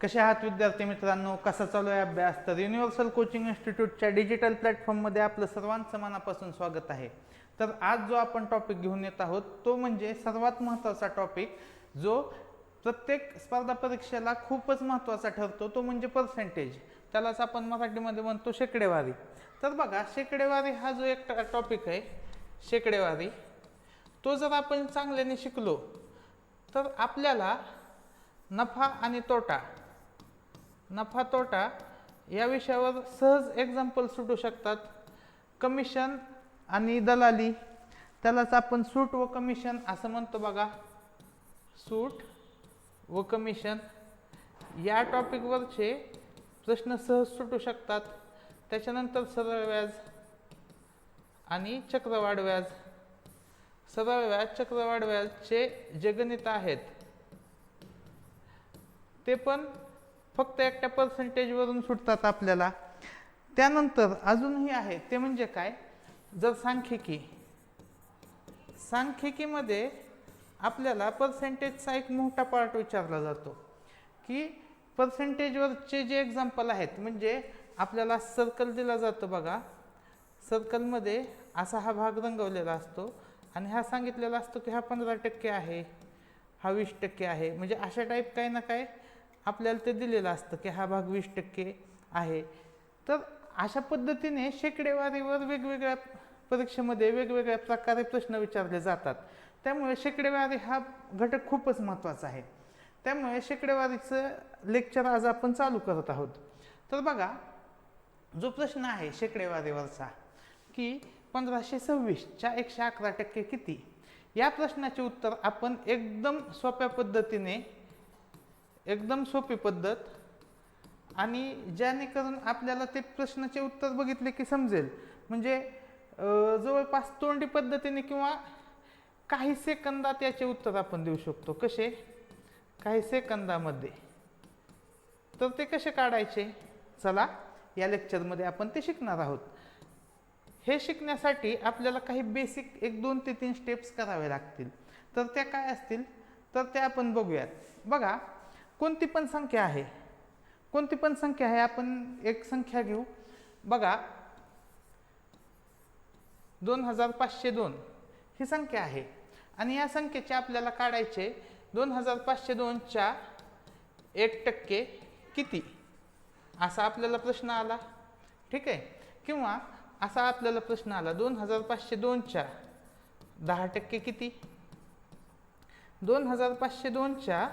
कसे आहात विद्यार्थी मित्रांनो? कसा चालू आहे अभ्यास? तर युनिव्हर्सल कोचिंग इन्स्टिट्यूटच्या डिजिटल प्लॅटफॉर्ममध्ये आपलं सर्वांचं मनापासून स्वागत आहे. तर आज जो आपण टॉपिक घेऊन येत आहोत तो म्हणजे सर्वात महत्त्वाचा टॉपिक जो प्रत्येक स्पर्धा परीक्षेला खूपच महत्त्वाचा ठरतो तो म्हणजे पर्सेंटेज त्यालाच आपण मराठीमध्ये म्हणतो शेकडेवारी. तर बघा शेकडेवारी हा जो एक टॉपिक आहे शेकडेवारी तो जर आपण चांगल्याने शिकलो तर आपल्याला नफा आणि तोटा नफा तोटा या विषयावर सहज एक्झाम्पल सुटू शकतात. कमिशन आणि दलाली त्यालाच आपण सूट व कमिशन असं म्हणतो बघा. सूट व कमिशन या टॉपिकवरचे प्रश्न सहज सुटू शकतात. त्याच्यानंतर सरळ व्याज आणि चक्रवाढ व्याज. सरळ व्याज चक्रवाढ व्याजचे जे गणित आहेत ते पण फक्त एकट्या पर्सेंटेजवरून सुटतात आपल्याला. त्यानंतर अजूनही आहे ते म्हणजे काय? जर सांख्यिकी. सांख्यिकीमध्ये आपल्याला पर्सेंटेजचा एक मोठा पार्ट विचारला जातो की पर्सेंटेजवरचे जे एक्झाम्पल आहेत म्हणजे आपल्याला सर्कल दिला जातो बघा. सर्कलमध्ये असा हा भाग रंगवलेला असतो आणि हा सांगितलेला असतो की हा पंधरा टक्के आहे हा वीस टक्के आहे. म्हणजे अशा टाईप काही ना काय आपल्याला ते दिलेलं असतं की हा भाग वीस टक्के आहे. तर अशा पद्धतीने शेकडेवारीवर वेगवेगळ्या परीक्षेमध्ये वेगवेगळ्या प्रकारे प्रश्न विचारले जातात. त्यामुळे शेकडेवारी हा घटक खूपच महत्त्वाचा आहे. त्यामुळे शेकडेवारीचं लेक्चर आज आपण चालू करत आहोत. तर बघा जो प्रश्न आहे शेकडेवारीवरचा की पंधराशे सव्वीसच्या एकशे अकरा टक्के किती? या प्रश्नाचे उत्तर आपण एकदम सोप्या पद्धतीने एकदम सोपी पद्धत. आणि जेणेकरून आपल्याला ते प्रश्नाचे उत्तर बघितले की समजेल. म्हणजे जवळपास तोंडी पद्धतीने किंवा काही सेकंदात याचे उत्तर आपण देऊ शकतो. कसे? काही सेकंदामध्ये. तर ते कसे काढायचे? चला या लेक्चरमध्ये आपण ते शिकणार आहोत. हे शिकण्यासाठी आपल्याला काही बेसिक एक दोन ते तीन स्टेप्स करावे लागतील. तर त्या काय असतील? तर त्या आपण बघूयात. बघा कोणती पण संख्या आहे कोणती पण संख्या आहे आपण एक संख्या घेऊ. बघा दोन हजार पाचशे दोन ही संख्या आहे. आणि या संख्येचे आपल्याला काढायचे दोन हजार पाचशे दोनच्या एक टक्के किती? असा आपल्याला प्रश्न आला. ठीक आहे? किंवा असा आपल्याला प्रश्न आला दोन हजार पाचशे दोनच्या दहा टक्के किती? दोन हजार पाचशे दोनच्या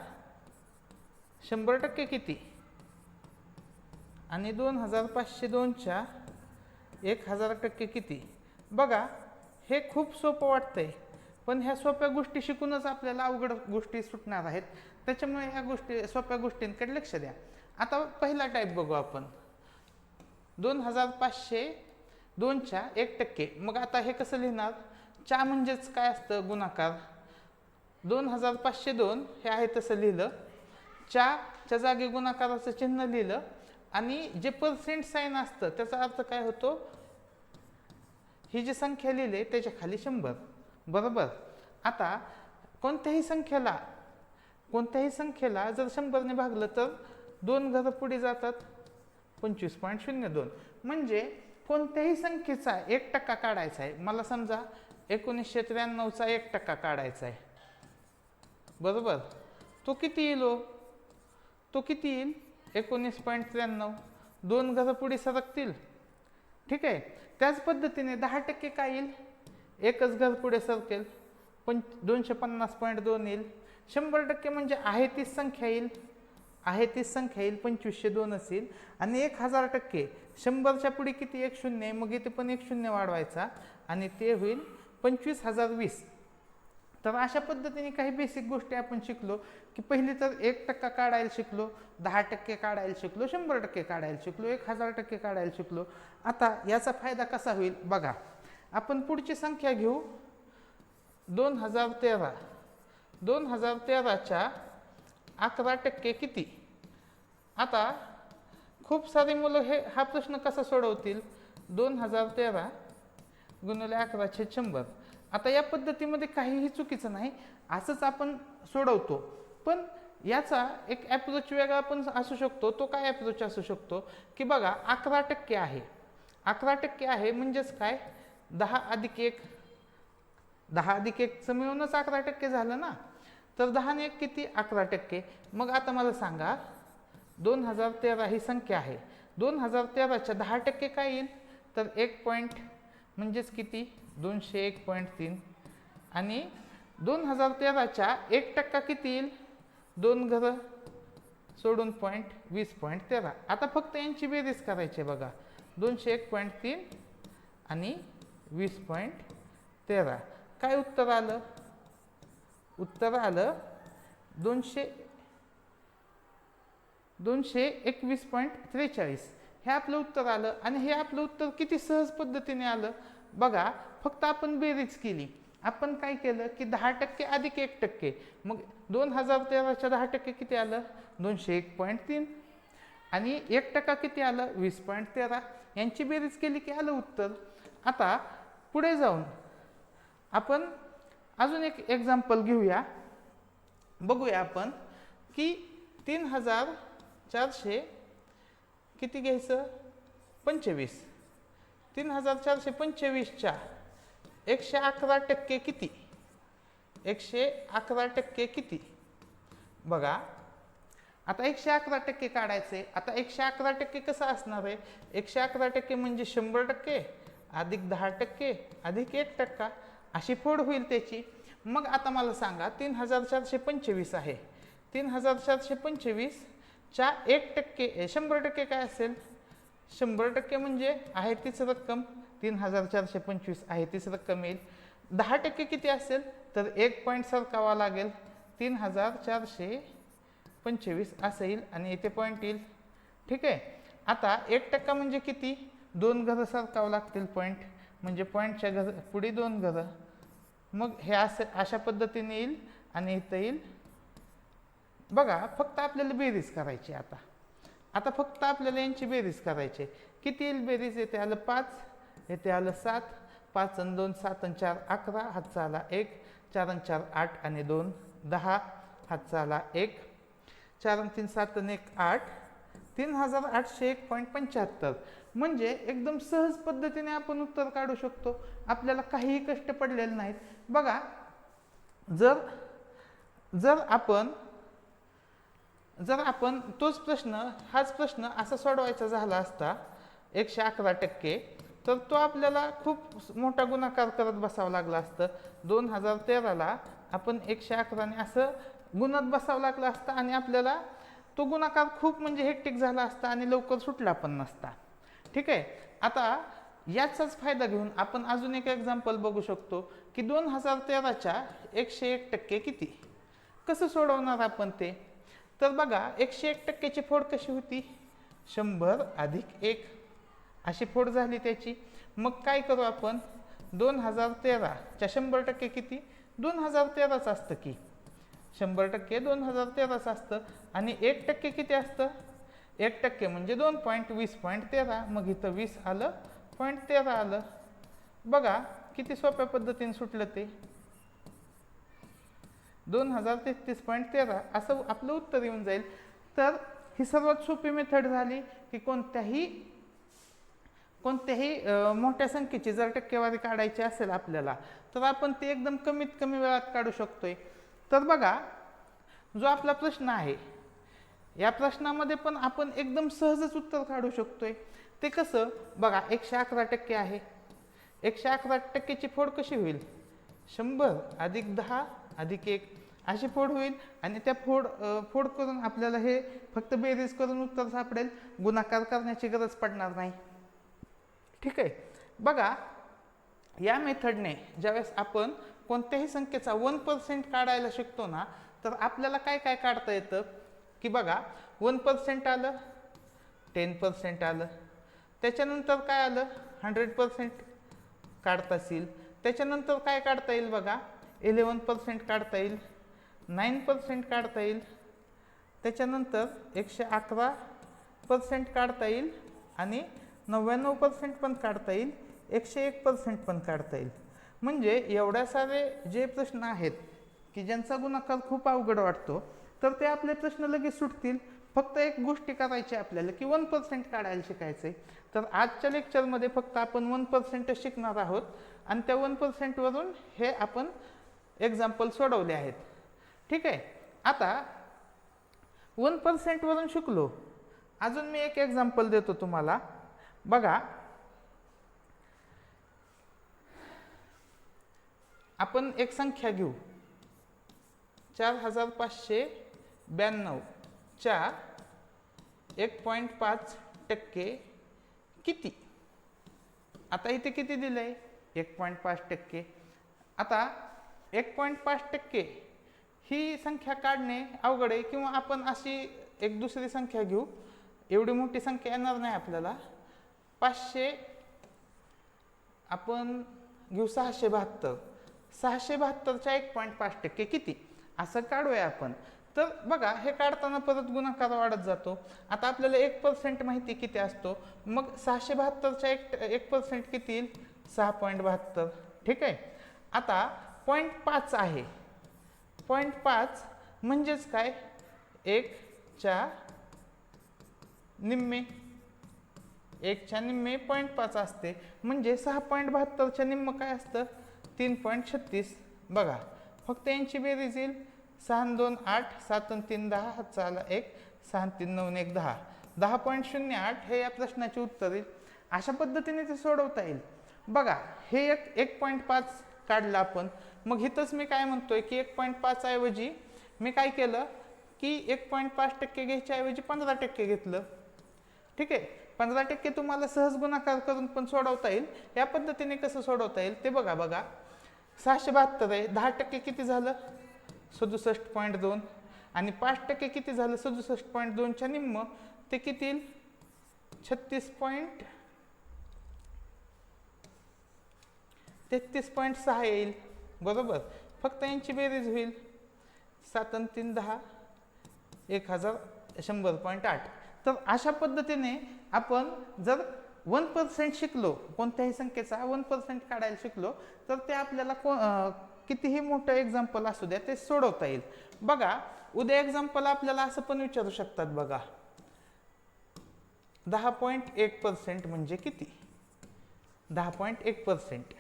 शंभर टक्के किती? आणि दोन हजार पाचशे दोनच्या एक हजार टक्के किती? बघा हे खूप सोपं वाटतंय पण ह्या सोप्या गोष्टी शिकूनच आपल्याला अवघड गोष्टी सुटणार आहेत. त्याच्यामुळे ह्या गोष्टी सोप्या गोष्टींकडे लक्ष द्या. आता पहिला टाईप बघू आपण. दोन हजार पाचशे दोनच्या एक टक्के. मग आता हे कसं लिहिणार? चा म्हणजेच काय असतं? गुणाकार. दोन हजार पाचशे दोन हे आहे तसं लिहिलं. च्या जागी गुणाकाराचं चिन्ह लिहिलं आणि जे पर्सेंट साईन असतं त्याचा अर्थ काय होतो? ही जी संख्या लिहिली त्याच्याखाली शंभर. बरोबर? आता कोणत्याही संख्येला कोणत्याही संख्येला जर शंभरने भागलं तर दोन घरं पुढे जातात. पंचवीस पॉईंट शून्य दोन. म्हणजे कोणत्याही संख्येचा एक टक्का काढायचा आहे. मला समजा एकोणीसशे त्र्याण्णवचा एक टक्का काढायचा आहे. बरोबर? तो किती येलो हो? तो किती येईल? एकोणीस पॉईंट त्र्याण्णव. दोन घरं पुढे सरकतील. ठीक आहे? त्याच पद्धतीने दहा टक्के काय येईल? एकच घर पुढे सरकेल. पण दोनशे पन्नास पॉईंट दोन येईल. शंभर टक्के म्हणजे आहे तीच संख्या येईल. आहे तीच संख्या येईल. पंचवीसशे दोन असेल आणि एक हजार टक्के. शंभरच्या पुढे किती? एक शून्य आहे. मग इथे पण एक शून्य वाढवायचा. आणि ते होईल पंचवीस हजार वीस. तर अशा पद्धतीने काही बेसिक गोष्टी आपण शिकलो. की पहिली तर एक टक्का काढायला शिकलो दहा टक्के काढायला शिकलो शंभर टक्के काढायला शिकलो एक हजार टक्के काढायला शिकलो. आता याचा फायदा कसा होईल? बघा आपण पुढची संख्या घेऊ. दोन हजार तेरा. दोन हजार तेराच्या अकरा टक्के किती? आता खूप सारी मुलं हे हा प्रश्न कसा सोडवतील? दोन हजार तेरा गुणले अकराशे शंभर. आता या पद्धतीमध्ये काहीही चुकीचं नाही. असंच आपण सोडवतो. पण याचा एक ॲप्रोच वेगळा पण असू शकतो तो काय ॲप्रोच असू शकतो? की बघा अकरा टक्के आहे. अकरा टक्के आहे म्हणजेच काय? दहा अधिक एक दहा अधिक एकचं मिळूनच अकरा टक्के झालं ना? तर दहाने एक किती? अकरा टक्के. मग आता मला सांगा दोन हजार तेरा ही संख्या आहे. दोन हजार तेराच्या दहा टक्के काय येईल? तर एक पॉईंट म्हणजेच किती? दोनशे एक पॉईंट तीन. आणि दोन हजार तेराच्या एक टक्का किती येईल? दोन घरं सोडून पॉईंट वीस पॉईंट तेरा आता फक्त यांची बेरीज करायची आहे बघा. दोनशे एक पॉईंट तीन आणि वीस पॉईंट तेरा. काय उत्तर आलं? उत्तर आलं दोनशे दोनशे एकवीस पॉईंट त्रेचाळीस. हे आपलं उत्तर आलं आणि हे आपलं उत्तर किती सहज पद्धतीने आलं? बघा फक्त आपण बेरीज केली. आपण काय केलं की दहा टक्के अधिक एक टक्के. मग दोन हजार तेराच्या दहा टक्के किती आलं? दोनशे एक पॉईंट तीन. आणि एक टक्का किती आलं? वीस पॉईंट तेरा. यांची बेरीज केली की आलं उत्तर. आता पुढे जाऊन आपण अजून एक एक्झाम्पल घेऊया. बघूया आपण की तीन हजार चारशे किती घ्यायचं? पंचवीस. तीन हजार चारशे पंचवीसच्या एकशे अकरा टक्के किती? एकशे अकरा टक्के किती? बघा आता एकशे अकरा टक्के काढायचे. आता एकशे अकरा टक्के कसं असणार आहे? एकशे अकरा टक्के म्हणजे शंभर टक्के अधिक दहा टक्के अधिक एक टक्का. अशी फोड होईल त्याची. मग आता मला सांगा तीन हजार चारशे पंचवीस आहे. तीन हजार चारशे पंचवीसच्या एक टक्के शंभर टक्के काय असेल? शंभर टक्के म्हणजे आहे तीच रक्कम. तीन हजार चारशे पंचवीस आहे तीच रक्कम येईल. दहा टक्के किती असेल? तर एक पॉईंट सरकावा लागेल. तीन हजार चारशे पंचवीस असं येईल आणि येथे पॉईंट येईल. ठीक आहे? आता एक टक्का म्हणजे किती? दोन घरं सरकावं लागतील पॉईंट म्हणजे पॉईंटच्या घर पुढे दोन घरं. मग हे असं अशा पद्धतीने येईल आणि इथं येईल. बघा फक्त आपल्याला बेरीज करायची आता. आता फक्त आपल्याला यांची बेरीज करायची आहे. किती येईल बेरीज? येते आलं पाच. येथे आलं सात पाच आणि दोन सात आणि चार अकरा हातचा आला एक चार आणि चार आठ आणि दोन दहा हातचा आला एक चार आणि तीन सात आणि एक आठ तीन हजार आठशे एक पॉईंट पंच्याहत्तर. म्हणजे एकदम सहज पद्धतीने आपण उत्तर काढू शकतो. आपल्याला काहीही कष्ट पडलेले नाहीत. बघा जर जर आपण जर आपण तोच प्रश्न हाच प्रश्न असा सोडवायचा झाला असता एकशे अकरा टक्के तर तो आपल्याला खूप मोठा गुणाकार करत बसावं लागला असतं. दोन हजार तेराला आपण एकशे अकराने असं गुणत बसावं लागलं असतं आणि आपल्याला तो गुणाकार खूप म्हणजे हेक्टिक झाला असता आणि लवकर सुटला पण नसता. ठीक आहे? आता याचाच फायदा घेऊन आपण अजून एक एक्झाम्पल बघू शकतो की दोन हजार तेराच्या एकशे एक टक्के किती? कसं सोडवणार आपण ते? तर बघा एकशे एक टक्क्याची फोड कशी होती? शंभर अधिक एक. अशी फोड झाली त्याची. मग काय करू आपण? दोन हजार तेराच्या शंभर टक्के किती? दोन हजार तेराच असतं की. शंभर टक्के दोन हजार तेराच असतं. आणि एक टक्के किती असतं? एक टक्के म्हणजे दोन पॉईंट वीस पॉईंट तेरा. मग इथं वीस आलं पॉईंट तेरा आलं. बघा किती सोप्या पद्धतीने सुटलं ते. दोन हजार तेहतीस पॉईंट तेरा असं आपलं उत्तर येऊन जाईल. तर ही सर्वात सोपी मेथड झाली की कोणत्याही कोणत्याही मोठ्या संख्येची जर टक्केवारी काढायची असेल आपल्याला तर आपण ते एकदम कमीत कमी वेळात काढू शकतोय. तर बघा जो आपला प्रश्न आहे या प्रश्नामध्ये पण आपण एकदम सहजच उत्तर काढू शकतोय. ते कसं बघा एकशे अकरा टक्के आहे. एकशे अकरा टक्केची फोड कशी होईल? शंभर अधिक दहा अधिक एक अशी फोड होईल आणि त्या फोड फोड करून आपल्याला हे फक्त बेरीज करून उत्तर सापडेल. गुणाकार करण्याची गरज पडणार नाही. ठीक आहे बघा या मेथडने ज्यावेळेस आपण कोणत्याही संख्येचा वन पर्सेंट काढायला शिकतो ना तर आपल्याला काय काय काढता येतं? की बघा वन पर्सेंट आलं टेन पर्सेंट आलं त्याच्यानंतर काय आलं? हंड्रेड पर्सेंट काढता येईल. त्याच्यानंतर काय काढता येईल बघा? इलेवन पर्सेंट काढता येईल नाईन पर्सेंट काढता येईल त्याच्यानंतर एकशे अकरा पर्सेंट काढता येईल आणि नव्याण्णव पर्सेंट पण काढता येईल एकशे एक पर्सेंट पण काढता येईल. म्हणजे एवढ्या सारे जे प्रश्न आहेत की ज्यांचा गुणाकार खूप अवघड वाटतो तर ते आपले प्रश्न लगेच सुटतील. फक्त एक गोष्टी करायची आपल्याला की वन पर्सेंट काढायला शिकायचं आहे तर आजच्या लेक्चरमध्ये फक्त आपण वन पर्सेंटच शिकणार आहोत आणि त्या वन पर्सेंटवरून हे आपण एक्झाम्पल सोडवले आहेत. ठीक आहे? आता वन पर्सेंटवरून शिकलो. अजून मी एक एक्झाम्पल देतो तुम्हाला. बघा. आपण एक संख्या घेऊ. चार हजार पाचशे ब्याण्णवच्या एक पॉईंट पाच टक्के किती? आता इथे किती दिलं आहे एक पॉईंट पाच टक्के. आता एक पॉईंट पाच टक्के ही संख्या काढणे अवघड आहे किंवा आपण अशी एक दुसरी संख्या घेऊ. एवढी मोठी संख्या येणार नाही आपल्याला. पाचशे आपण घेऊ सहाशे बहात्तर. सहाशे बहात्तरच्या एक पॉईंट पाच टक्के किती? असं काढूया आपण. तर बघा हे काढताना परत गुणाकार वाढत जातो. आता आपल्याला एक पर्सेंट माहिती किती असतो? मग सहाशे बहात्तरच्या एक एक पर्सेंट किती येईल? सहा पॉईंट बहात्तर. ठीक आहे? आता पॉईंट पाच आहे. पॉईंट पाच म्हणजेच काय? एकच्या निम्मे. एकच्या निम्मे पॉईंट पाच असते. म्हणजे सहा पॉईंट बहात्तरच्या निम्म काय असतं? तीन पॉईंट छत्तीस. बघा फक्त यांची बेरीज येईल. सहा दोन आठ सात आणि तीन दहा हातचा आला एक सहा तीन नऊ एक दहा. दहा पॉईंट शून्य आठ हे या प्रश्नाचे उत्तर येईल. अशा पद्धतीने ते सोडवता येईल. बघा हे एक एक पॉईंट पाच काढलं आपण. मग इथंच मी काय म्हणतोय की एक पॉईंट पाच ऐवजी मी काय केलं? की एक पॉईंट पाच टक्के घ्यायच्या ऐवजी पंधरा टक्के घेतलं. ठीक आहे? पंधरा टक्के तुम्हाला सहज गुणाकार करून पण सोडवता येईल. या पद्धतीने कसं सोडवता येईल ते बघा बघा. सहाशे बहात्तर आहे. दहा टक्के किती झालं? सदुसष्ट पॉईंट दोन. आणि पाच टक्के किती झालं? सदुसष्ट पॉईंट दोनच्या निम्म. ते किती येईल? छत्तीस पॉईंट तेहतीस पॉईंट सहा येईल. बरोबर? फक्त यांची बेरीज होईल. सात आणि तीन दहा. एक हजार शंभर पॉईंट आठ. तर अशा पद्धतीने आपण जर वन पर्सेंट शिकलो कोणत्याही संख्येचा वन पर्सेंट काढायला शिकलो तर ते आपल्याला को कितीही मोठं एक्झाम्पल असू द्या ते सोडवता येईल. बघा उद्या एक्झाम्पल आपल्याला असं पण विचारू शकतात बघा. दहा पॉईंट एक पर्सेंट म्हणजे किती? दहा पॉईंट एक पर्सेंट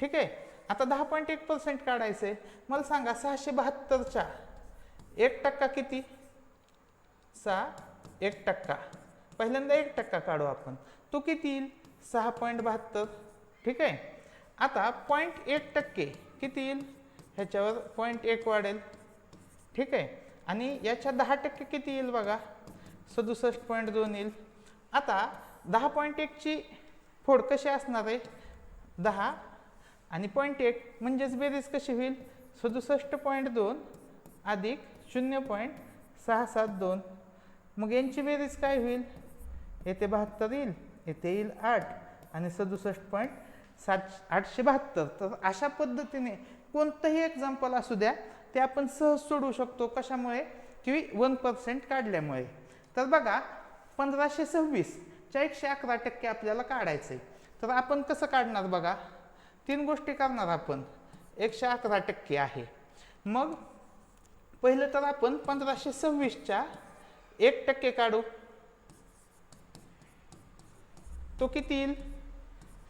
ठीक आहे? आता दहा पॉईंट एक पर्सेंट काढायचं आहे मला सांगा सहाशे बहात्तरच्या एक टक्का किती? सहा एक टक्का. पहिल्यांदा एक टक्का काढू आपण. तो किती येईल? सहा पॉईंट बहात्तर. ठीक आहे? आता पॉईंट एक टक्के किती येईल? ह्याच्यावर पॉईंट एक वाढेल. ठीक आहे? आणि याच्या दहा टक्के किती येईल बघा? सदुसष्ट पॉईंट दोन येईल. आता दहा पॉईंट एकची फोड कशी असणार आहे? दहा. आणि पॉईंट एक म्हणजेच बेरीज कशी होईल? सदुसष्ट पॉईंट दोन अधिक शून्य पॉईंट सहा सात दोन. मग यांची बेरीज काय होईल? येथे बहात्तर येईल येथे येईल आठ. आणि सदुसष्ट पॉईंट सात आठशे बहात्तर. तर अशा पद्धतीने कोणतंही एक्झाम्पल असू द्या ते आपण सहज सोडवू शकतो. कशामुळे? की वन पर्सेंट काढल्यामुळे. तर बघा पंधराशे सव्वीसच्या एकशे अकरा टक्के आपल्याला काढायचं. आहे तर आपण कसं काढणार बघा? तीन गोष्टी करणार आपण. एकशे अकरा टक्के आहे. मग पहिलं तर आपण पंधराशे सव्वीसच्या एक टक्के काढू. तो किती येईल?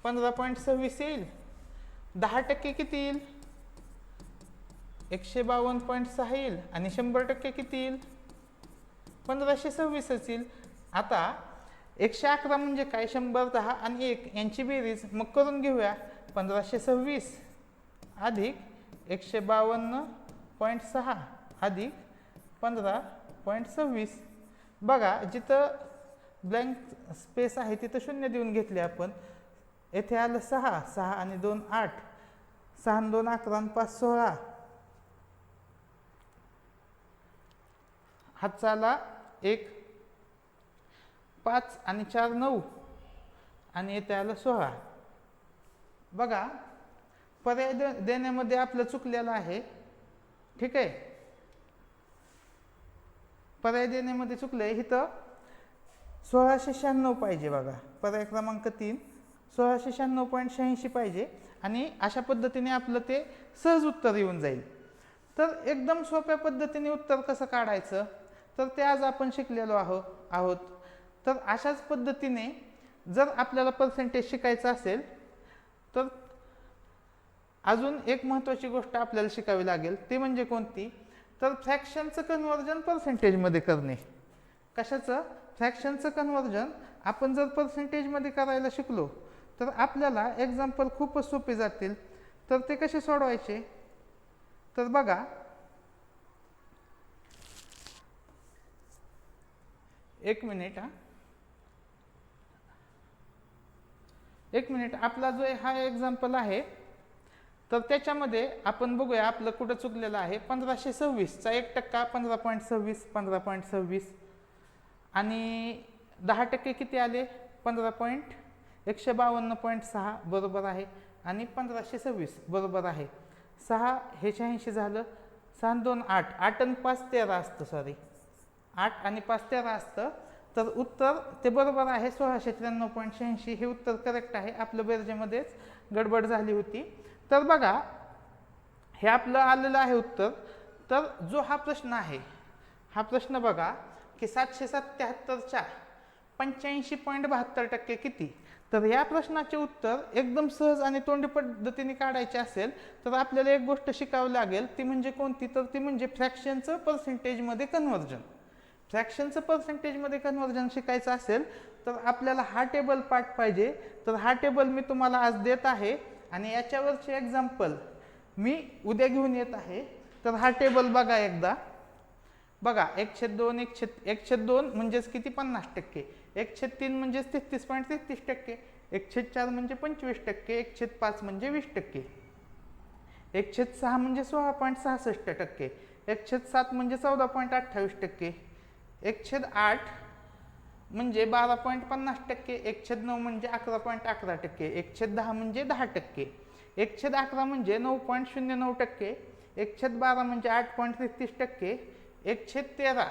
पंधरा पॉईंट सव्वीस येईल. दहा टक्के किती येईल? एकशे बावन्न पॉईंट सहा येईल. आणि शंभर टक्के किती येईल? पंधराशे सव्वीसच येईल. आता एकशे अकरा म्हणजे काय? शंभर दहा आणि एक यांची बेरीज मग करून घेऊया. पंधराशे सव्वीस अधिक एकशे बावन्न पॉईंट सहा अधिक पंधरा पॉईंट सव्वीस. बघा जिथं ब्लँक स्पेस आहे तिथं शून्य देऊन घेतले आपण. येथे आलं सहा सहा आणि दोन आठ. सहा आणि दोन अकरा आणि पाच सोळा. हातचाला एक पाच आणि चार नऊ. आणि येथे आलं सोळा. बघा पर्याय दे देण्यामध्ये आपलं चुकलेलं आहे. ठीक आहे? पर्याय देण्यामध्ये चुकलं आहे इथं सोळाशे शहाण्णव पाहिजे बघा. पर्याय क्रमांक तीन. सोळाशे शहाण्णव पॉईंट शहाऐंशी पाहिजे. आणि अशा पद्धतीने आपलं ते सहज उत्तर येऊन जाईल. तर एकदम सोप्या पद्धतीने उत्तर कसं काढायचं? तर ते आज आपण शिकलेलो आहो आहोत. तर अशाच पद्धतीने जर आपल्याला पर्सेंटेज शिकायचं असेल तर अजून एक महत्त्वाची गोष्ट आपल्याला शिकावी लागेल. ती म्हणजे कोणती? तर फ्रॅक्शनचं कन्वर्जन पर्सेंटेजमध्ये करणे. कशाचं? फ्रॅक्शनचं कन्वर्जन आपण जर पर्सेंटेजमध्ये करायला शिकलो तर आपल्याला एक्झाम्पल खूपच सोपे जातील. तर ते कसे सोडवायचे? तर बघा. एक मिनिट हा. एक मिनिट आपला जो हा एक्झाम्पल आहे तर त्याच्यामध्ये आपण बघूया आपलं कुठं चुकलेलं आहे. पंधराशे सव्वीसचा एक टक्का पंधरा पॉईंट सव्वीस पंधरा पॉईंट सव्वीस. आणि दहा टक्के किती आले? पंधरा पॉईंट एकशे बावन्न पॉईंट सहा बरोबर आहे. आणि पंधराशे सव्वीस बरोबर आहे. सहा हे शहाऐंशी झालं. सहा दोन आठ. आठ आणि पाच तेरा असतं सॉरी आठ आणि पाच तेरा असतं. तर उत्तर ते बरोबर आहे. सोळाशे त्र्याण्णव पॉईंट शहाऐंशी. हे उत्तर करेक्ट आहे. आपलं बेरजेमध्येच गडबड झाली होती. तर बघा हे आपलं आलेलं आहे उत्तर. तर जो हा प्रश्न आहे हा प्रश्न बघा. की सातशे सत्याहत्तरच्या पंच्याऐंशी पॉईंट बहात्तर टक्के किती? तर या प्रश्नाचे उत्तर एकदम सहज आणि तोंडी पद्धतीने काढायचे असेल तर आपल्याला एक गोष्ट शिकावी लागेल ती म्हणजे कोणती? तर ती म्हणजे फ्रॅक्शनचं पर्सेंटेजमध्ये कन्व्हर्जन फ्रॅक्शनचं पर्सेंटेजमध्ये कन्व्हर्जन शिकायचं असेल तर आपल्याला हा टेबल पाठ पाहिजे. तर हा टेबल मी तुम्हाला आज देत आहे आणि याच्यावरचे एक्झाम्पल मी उद्या घेऊन येत आहे. तर हा टेबल बघा एकदा. बघा एक छेद दोन एक छेद एक छेद दोन म्हणजेच किती पन्नास टक्के एक छेद तीन म्हणजेच तेहतीस पॉईंट तेहतीस टक्के एक छेद चार म्हणजे पंचवीस टक्के एक छेद पाच म्हणजे वीस टक्के एक छेद सहा म्हणजे सोळा पॉईंट सहासष्ट टक्के एक छेद सात म्हणजे चौदा पॉईंट अठ्ठावीस टक्के एक छेद आठ म्हणजे बारा पॉईंट पन्नास टक्के एक छेद नऊ म्हणजे अकरा पॉईंट अकरा टक्के एक छेद दहा म्हणजे दहा टक्के एक छेद अकरा म्हणजे नऊ पॉईंट शून्य नऊ टक्के एक छेद बारा म्हणजे आठ पॉईंट तेहतीस टक्के एकशे तेरा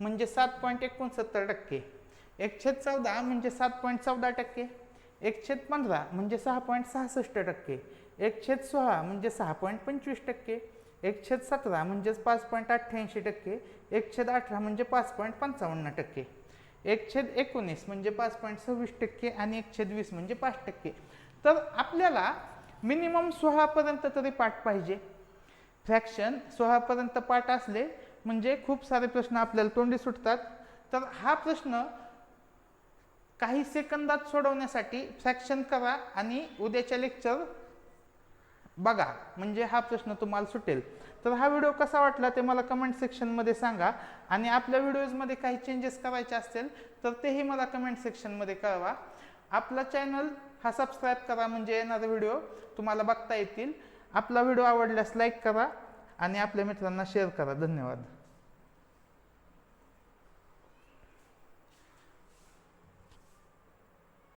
म्हणजे सात पॉईंट एकोणसत्तर टक्के. एकशे चौदा म्हणजे सात पॉईंट चौदा टक्के. एकशे पंधरा म्हणजे सहा पॉईंट सहासष्ट टक्के. एक छेद सोळा म्हणजे सहा पॉईंट पंचवीस टक्के. एक छेद सतरा म्हणजेच पाच पॉईंट अठ्ठ्याऐंशी टक्के. एकशे अठरा म्हणजे पाच पॉईंट पंचावन्न टक्के. एकशे एकोणीस म्हणजे पाच पॉईंट सव्वीस टक्के आणि एक छेद वीस म्हणजे पाच टक्के. तर आपल्याला मिनिमम सोळापर्यंत तरी पाठ पाहिजे. फ्रॅक्शन सोळापर्यंत पाठ असले म्हणजे खूप सारे प्रश्न आपल्याला तोंडी सुटतात. तर हा प्रश्न काही सेकंदात सोडवण्यासाठी फ्रॅक्शन करा आणि उद्याच्या लेक्चर बघा. म्हणजे हा प्रश्न तुम्हाला सुटेल. तर हा व्हिडिओ कसा वाटला ते मला कमेंट सेक्शनमध्ये सांगा. आणि आपल्या व्हिडिओजमध्ये काही चेंजेस करायचे असतील तर तेही मला कमेंट सेक्शनमध्ये कळवा. आपला चॅनल हा सबस्क्राईब करा म्हणजे येणारे व्हिडिओ तुम्हाला बघता येतील. आपला व्हिडिओ आवडल्यास लाईक करा आणि आपल्या मित्रांना शेअर करा. धन्यवाद.